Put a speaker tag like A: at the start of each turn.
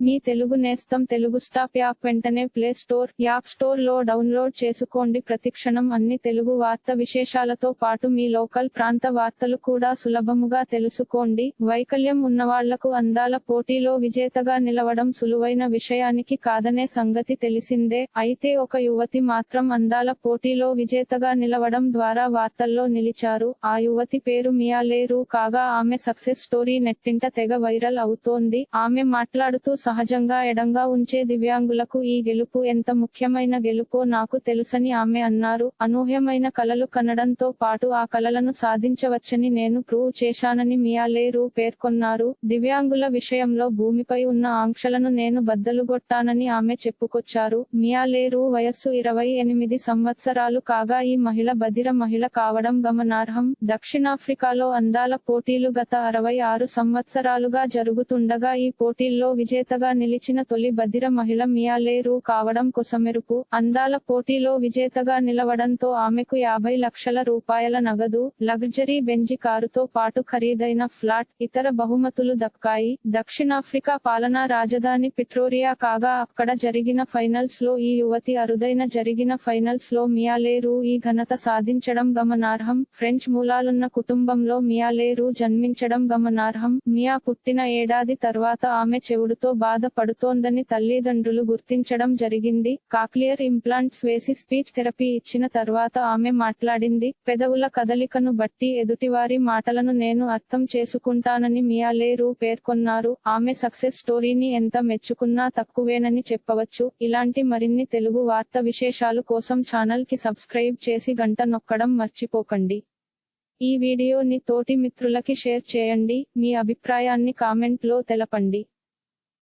A: మీ తెలుగు నేస్తం Telugu stop app వెంటనే play store app స్టోర్లో డౌన్లోడ్ చేసుకోండి. ప్రతిక్షణం అన్ని తెలుగు వార్త విశేషాలతో పాటు మీ లోకల్ ప్రాంత వార్తలు కూడా సులభముగా తెలుసుకోండి. వైకల్యం ఉన్నవాళ్ళకు అందాల పోటీలో విజేతగా నిలవడం సులువైన విషయానికి కాదనే సంగతి తెలిసిందే. అయితే ఒక యువతి మాత్రం అందాల పోటీలో విజేతగా నిలవడం ద్వారా వార్తల్లో నిలిచారు. ఆ యువతి పేరు మియాలేరు కాగా ఆమె సక్సెస్ స్టోరీ నెట్టింట తెగ వైరల్ అవుతోంది. ఆమె మాట్లాడుతూ సహజంగా ఎడంగా ఉంచే దివ్యాంగులకు ఈ గెలుపు ఎంత ముఖ్యమైన గెలుపో నాకు తెలుసని ఆమె అన్నారు. అనూహ్యమైన కలలు కనడంతో పాటు ఆ కలలను సాధించవచ్చని నేను ప్రూవ్ చేశానని మియాలేరు పేర్కొన్నారు. దివ్యాంగుల విషయంలో భూమిపై ఉన్న ఆంక్షలను నేను బద్దలుగొట్టానని ఆమె చెప్పుకొచ్చారు. మియాలేరు వయస్సు ఇరవై ఎనిమిది సంవత్సరాలు కాగా ఈ మహిళ బదిర మహిళ కావడం గమనార్హం. దక్షిణాఫ్రికాలో అందాల పోటీలు గత అరవై ఆరు సంవత్సరాలుగా జరుగుతుండగా ఈ పోటీల్లో విజేతగా నిలిచిన తొలి బద్దిర మహిళ మియాలేరు కావడం కొసమెరుపు. అందాల పోటీలో విజేతగా నిలవడంతో ఆమెకు యాభై లక్షల రూపాయల నగదు లగ్జరీ బెంజి కారుతో పాటు ఖరీదైన ఫ్లాట్ ఇతర బహుమతులు దక్కాయి. దక్షిణాఫ్రికా పాలనా రాజధాని పిట్రోరియా కాగా అక్కడ జరిగిన ఫైనల్స్లో ఈ యువతి అరుదైన జరిగిన ఫైనల్స్లో మియాలేరు ఈ ఘనత సాధించడం గమనార్హం. ఫ్రెంచ్ మూలాలున్న కుటుంబంలో మియాలేరు జన్మించడం గమనార్హం. మియా పుట్టిన ఏడాది తర్వాత ఆమె చెవుడుతో బాధపడుతోందని తల్లిదండ్రులు గుర్తించడం జరిగింది. కాక్లియర్ ఇంప్లాంట్స్ వేసి స్పీచ్ థెరపీ ఇచ్చిన తర్వాత ఆమె మాట్లాడింది. పెదవుల కదలికను బట్టి ఎదుటివారి మాటలను నేను అర్థం చేసుకుంటానని మియాలేరు పేర్కొన్నారు. ఆమె సక్సెస్ స్టోరీని ఎంత మెచ్చుకున్నా తక్కువేనని చెప్పవచ్చు. ఇలాంటి మరిన్ని తెలుగు వార్త విశేషాలు కోసం ఛానల్కి సబ్స్క్రైబ్ చేసి గంట నొక్కడం మర్చిపోకండి. ఈ వీడియోని తోటి మిత్రులకి షేర్ చేయండి. మీ అభిప్రాయాన్ని కామెంట్లో తెలపండి.